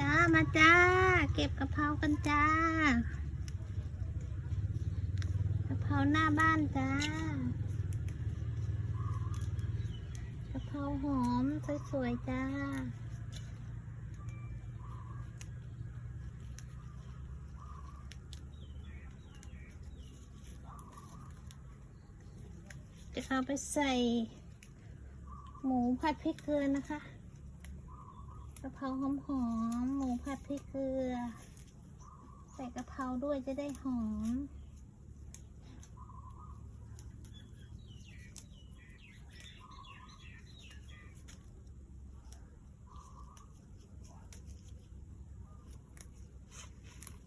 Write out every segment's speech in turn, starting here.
จ้ามาจ้า เก็บกะเพรากันจ้ากะเพราหน้าบ้านจ้ากะเพราหอมสวยๆจ้าจะเอาไปใส่หมูผัดพริกเกลือนะคะ กะเพราหอมหอมหมูผัดพริกเกลือ ใส่กะเพราด้วยจะได้หอม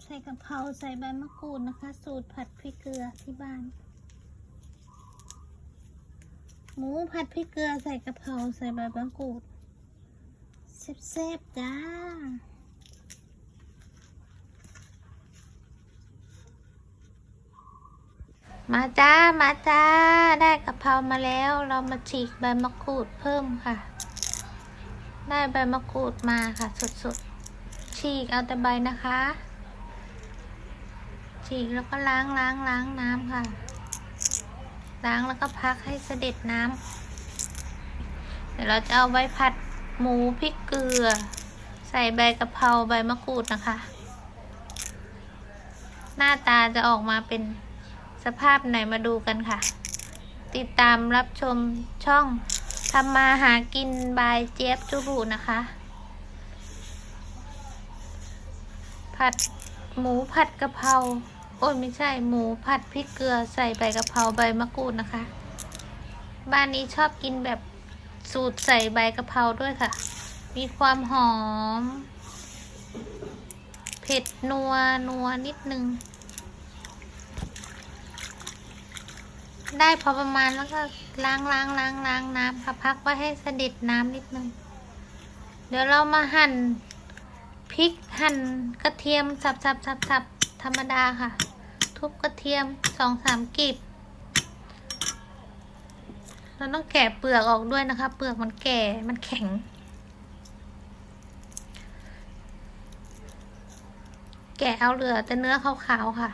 ใส่กะเพราใส่ใบมะกรูดนะคะ สูตรผัดพริกเกลือที่บ้าน หมูผัดพริกเกลือใส่กะเพราใส่ใบมะกรูด แซ่บๆจ้ามาจ้า มาจ้า ได้กะเพรามาแล้ว เรามาฉีกใบมะกรูดเพิ่มค่ะ ได้ใบมะกรูดมาค่ะ สดๆ ฉีกเอาแต่ใบนะคะ ฉีกแล้วก็ล้างล้างล้างน้ำค่ะ ล้างแล้วก็พักให้เสด็จน้ำ เดี๋ยวเราจะเอาไว้ผัด หมูพริกเกลือ ใส่ใบกะเพราใบมะกรูดนะคะ หน้าตาจะออกมาเป็นสภาพไหนมาดูกันค่ะ ติดตามรับชมช่องทำมาหากินบายเจี๊ยบจุรุนะคะ ผัดหมูผัดกะเพราโอ้ยไม่ใช่หมูผัดพริกเกลือใส่ใบกะเพราใบมะกรูดนะคะ บ้านนี้ชอบกินแบบ สูตรใส่ใบกะเพราด้วยค่ะ มีความหอม เผ็ดนัวนัวนิดนึง ได้พอประมาณแล้วก็ล้างล้างล้างล้างน้ำค่ะพักไว้ให้เสด็จน้ำนิดนึง เดี๋ยวเรามาหั่นพริกหั่นกระเทียมสับสับสับสับธรรมดาค่ะ ทุบกระเทียมสองสามกีบ เราต้องแกะเปลือกออกด้วยนะคะ เปลือกมันแก่มันแข็ง แกะเอาเหลือแต่เนื้อขาวๆค่ะ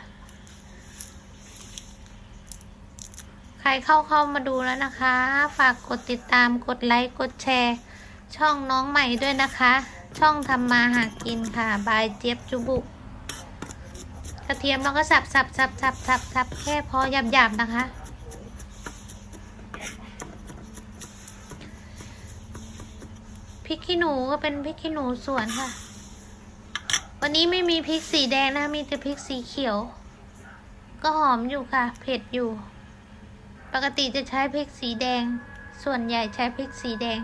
ใครเข้าเข้ามาดูแล้วนะคะ ฝากกดติดตามกดไลค์กดแชร์ ช่องน้องใหม่ด้วยนะคะ ช่องทำมาหากินค่ะ บายเจี๊ยบจุบุกระเทียมเราก็สับสับสับสับสับสับแค่พอหยาบๆนะคะ พริกขี้หนูก็เป็นพริกขี้หนูสวนค่ะ วันนี้ไม่มีพริกสีแดงนะคะมีแต่พริกสีเขียว ก็หอมอยู่ค่ะ เผ็ดอยู่ ปกติจะใช้พริกสีแดง ส่วนใหญ่ใช้พริกสีแดง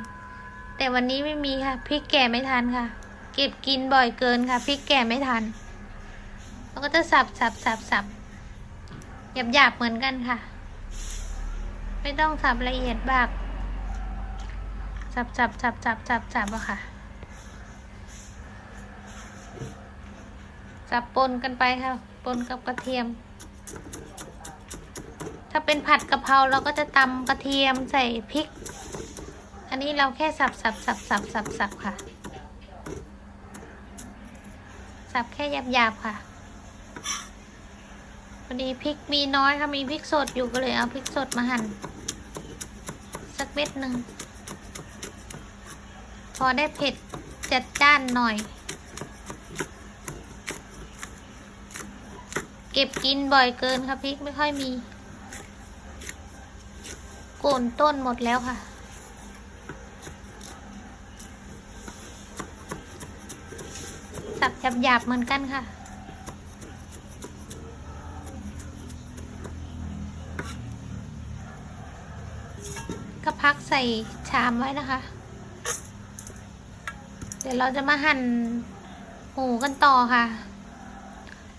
แต่วันนี้ไม่มีค่ะพริกแก่ไม่ทันค่ะ เก็บกินบ่อยเกินค่ะพริกแก่ไม่ทันเราก็จะสับสับสับสับหยาบหยาบเหมือนกันค่ะ ไม่ต้องสับละเอียดบาก สับสับสับสับสับสับอะค่ะสับปนกันไปค่ะ ปนกับกระเทียม ถ้าเป็นผัดกะเพราเราก็จะตำกระเทียมใส่พริก อันนี้เราแค่สับสับสับสับสับสับค่ะ สับแค่หยาบหยาบค่ะพอดีพริกมีน้อยค่ะมีพริกสดอยู่ก็เลยเอาพริกสดมาหั่นสักเม็ดหนึ่ง พอได้เผ็ดจัดจ้านหน่อย เก็บกินบ่อยเกินค่ะพริกไม่ค่อยมี โกนต้นหมดแล้วค่ะสับหยาบๆเหมือนกันค่ะก็พักใส่ชามไว้นะคะ ดี๋ยวเราจะมาหั่นหมูกันต่อค่ะ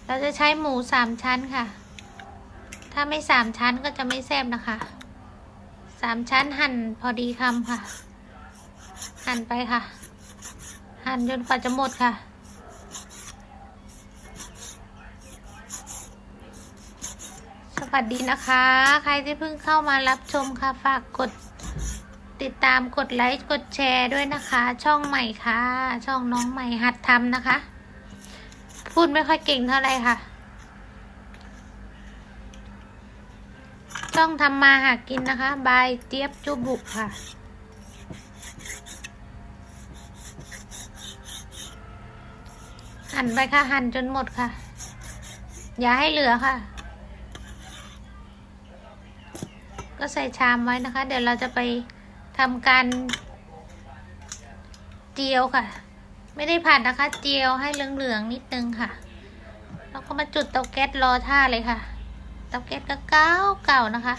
เราจะใช้หมูสามชั้นค่ะ ถ้าไม่สามชั้นก็จะไม่แซ่บนะคะสามชั้นหั่นพอดีคำค่ะ หั่นไปค่ะ หั่นจนกว่าจะหมดค่ะสวัสดีนะคะ ใครที่เพิ่งเข้ามารับชมค่ะ ฝากกด ติดตามกดไลค์กดแชร์ด้วยนะคะ ช่องใหม่ค่ะ ช่องน้องใหม่หัดทำนะคะ พูดไม่ค่อยเก่งเท่าไหร่ค่ะ ช่องทำมาหากินนะคะ บายเจี๊ยบจุบุกค่ะหั่นไปค่ะหั่นจนหมดค่ะ อย่าให้เหลือค่ะ ก็ใส่ชามไว้นะคะ เดี๋ยวเราจะไป ทำการเจียวค่ะ ไม่ได้ผัดนะคะ เจียวให้เหลืองๆนิดนึงค่ะ แล้วก็มาจุดเตาแก๊สรอท่าเลยค่ะ เตาแก๊สก็เก่าเก่านะคะ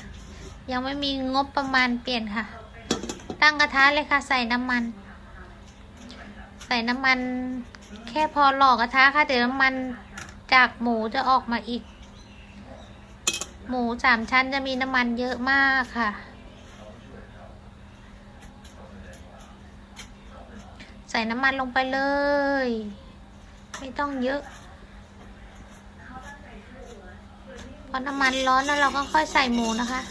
ยังไม่มีงบประมาณเปลี่ยนค่ะ ตั้งกระทะเลยค่ะ ใส่น้ำมัน ใส่น้ำมันแค่พอหลอกกระทะค่ะ เดี๋ยวน้ำมันจากหมูจะออกมาอีก หมูสามชั้นจะมีน้ำมันเยอะมากค่ะ ส่น้ำมันลงไปเลย ไม่ต้องเยอะพอน้ำมันร้อนแล้วเราก็ค่อยใส่หมูนะคะ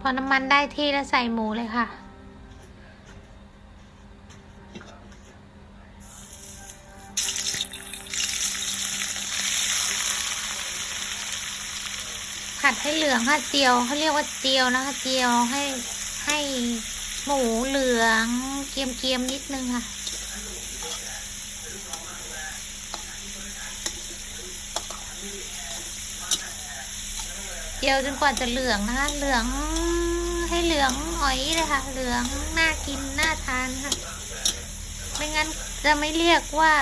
พอน้ำมันได้ที่แล้วใส่หมูเลยค่ะ ลืองค่ะเจียวเขาเรียกว่าเจียวนะคะเจียวให้ให้หมูเหลืองเกรียมๆนิดนึงค่ะเจียวจนกว่าจะเหลืองนะคะ เหลืองให้เหลืองอ๋อยเลยค่ะ เหลืองน่ากินน่าทานค่ะ ไม่งั้นจะไม่เรียกว่า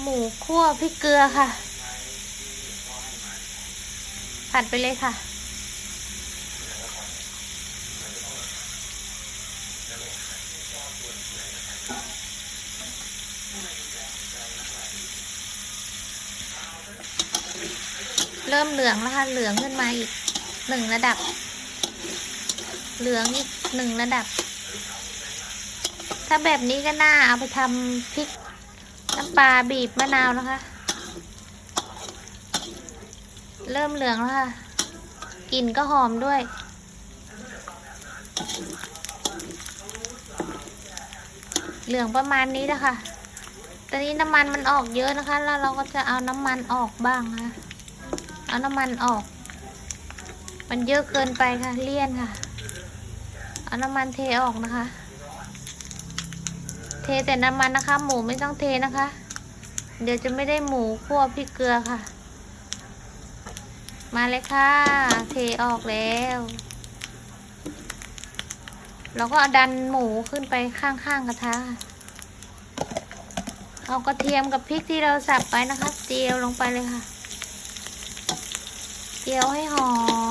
หมูคั่วพริกเกลือค่ะ ผัดไปเลยค่ะ เริ่มเหลืองแล้วค่ะ เหลืองขึ้นมาอีกหนึ่งระดับ เหลืองอีกหนึ่งระดับ ถ้าแบบนี้ก็น่าเอาไปทำพริกน้ำปลาบีบมะนาวนะคะ เริ่มเหลืองแล้วค่ะกลิ่นก็หอมด้วย เหลืองประมาณนี้นะคะ ตอนนี้น้ำมันมันออกเยอะนะคะ แล้วเราก็จะเอาน้ำมันออกบ้างนะคะเอาน้ำมันออก มันเยอะเกินไปค่ะ เลี่ยนค่ะ เอาน้ำมันเทออกนะคะ เทแต่น้ำมันนะคะ หมูไม่ต้องเทนะคะ เดี๋ยวจะไม่ได้หมูคั่วพริกเกลือค่ะ มาเลยค่ะ เทออกแล้วเราก็ดันหมูขึ้นไปข้างๆกระทะค่ะเอากระเทียมกับพริกที่เราสับไปนะคะเจียวลงไปเลยค่ะเจียวให้หอ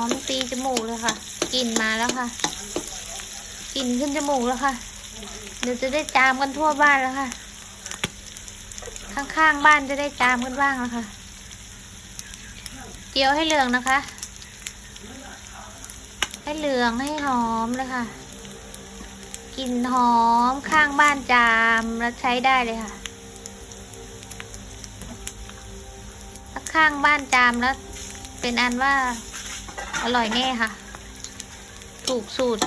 มตีจมูกเลยค่ะกลิ่นมาแล้วค่ะกลิ่นขึ้นจมูกแล้วค่ะ เดี๋ยวจะได้จามกันทั่วบ้านแล้วค่ะ ข้างๆบ้านจะได้จามกันบ้างแล้วค่ะ เจียวให้เหลืองนะคะ ให้เหลืองให้หอมเลยค่ะกลิ่นหอมข้างบ้านจามแล้วใช้ได้เลยค่ะถ้าข้างบ้านจามแล้วเป็นอันว่าอร่อยแน่ค่ะ ถูกสูตร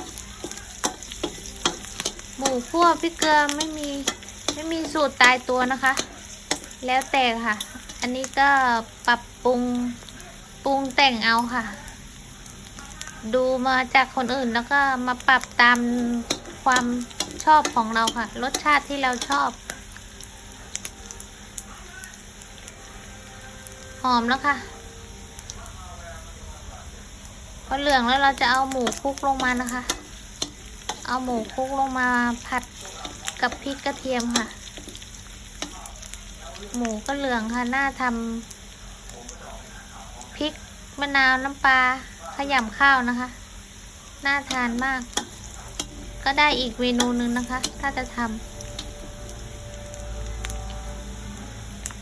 หมูคั่วพริกเกลือไม่มีไม่มีสูตรตายตัวนะคะ แล้วแต่ค่ะ อันนี้ก็ปรับปรุง ปรุงแต่งเอาค่ะ ดูมาจากคนอื่นแล้วก็มาปรับตามความชอบของเราค่ะ รสชาติที่เราชอบ หอมแล้วค่ะ พอเหลืองแล้วเราจะเอาหมูคลุกลงมานะคะ เอาหมูคลุกลงมาผัดกับพริกกระเทียมค่ะ หมูก็เหลืองค่ะ น่าทำ มะนาวน้ำปลาขยำข้าวนะคะ น่าทานมาก ก็ได้อีกเมนูหนึ่งนะคะ ถ้าจะทำ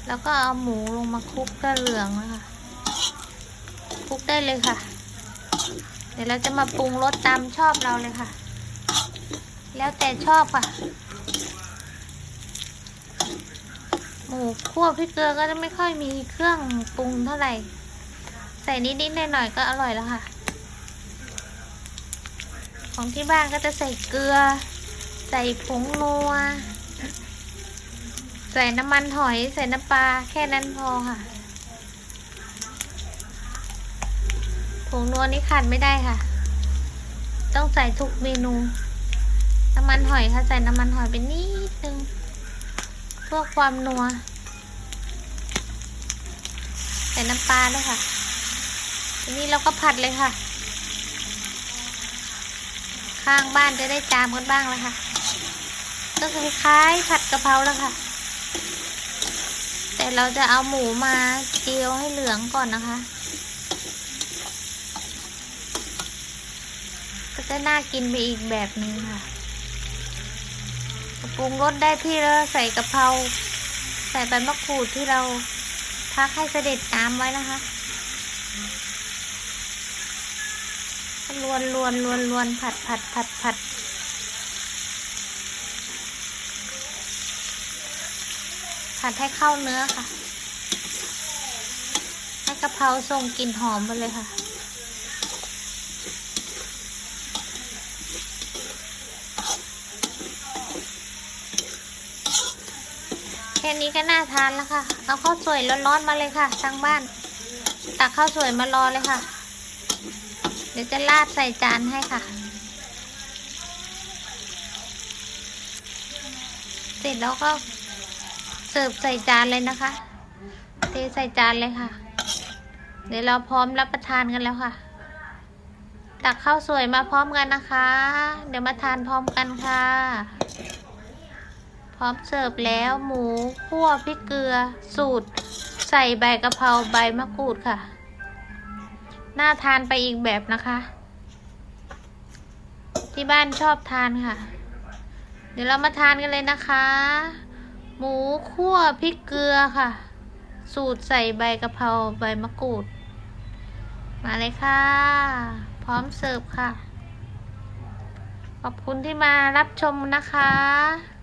แล้วก็เอาหมูลงมาคลุกก็เหลืองนะคะคลุกได้เลยค่ะ เดี๋ยวเราจะมาปรุงรสตามชอบเราเลยค่ะ แล้วแต่ชอบค่ะหมูหมูคั่วพริกเกลือก็จะไม่ค่อยมีเครื่องปรุงเท่าไหร่ ใส่นิดๆหน่อยๆก็อร่อยแล้วค่ะ ของที่บ้านก็จะใส่เกลือ ใส่ผงนัว ใส่น้ำมันหอย ใส่น้ำปลาแค่นั้นพอค่ะ ผงนัวนี่ขาดไม่ได้ค่ะ ต้องใส่ทุกเมนู น้ำมันหอยค่ะ ใส่น้ำมันหอยไปนิดนึงเพื่อความนัว ใส่น้ำปลาด้วยค่ะ ทีนี้เราก็ผัดเลยค่ะ ข้างบ้านจะได้จามกันบ้างแล้วค่ะ ก็คล้ายๆผัดกะเพราแล้วค่ะ แต่เราจะเอาหมูมาเจียวให้เหลืองก่อนนะคะ ก็จะน่ากินไปอีกแบบหนึ่งค่ะปรุงรสได้ที่แล้วใส่กะเพราใส่ใบมะกรูดที่เราพักให้เสด็จน้ำไว้นะคะ ลวนลวนลวนลวนผัดผัดผัดผัดผัดให้เข้าเนื้อค่ะ ให้กะเพราส่งกลิ่นหอมไปเลยค่ะแค่นี้ก็น่าทานแล้วค่ะ เอาข้าวสวยร้อนๆมาเลยค่ะ ทางบ้าน ตักข้าวสวยมารอเลยค่ะ เดี๋ยวจะราดใส่จานให้ค่ะ เสร็จแล้วก็เสิร์ฟใส่จานเลยนะคะ เทใส่จานเลยค่ะ เดี๋ยวเราพร้อมรับประทานกันแล้วค่ะ ตักข้าวสวยมาพร้อมกันนะคะ เดี๋ยวมาทานพร้อมกันค่ะ พร้อมเสิร์ฟแล้วหมูคั่วพริกเกลือสูตร ใส่ใบกะเพราใบมะกรูดค่ะ น่าทานไปอีกแบบนะคะ ที่บ้านชอบทานค่ะ เดี๋ยวเรามาทานกันเลยนะคะ หมูคั่วพริกเกลือค่ะ สูตรใส่ใบกะเพราใบมะกรูด มาเลยค่ะ พร้อมเสิร์ฟค่ะ ขอบคุณที่มารับชมนะคะ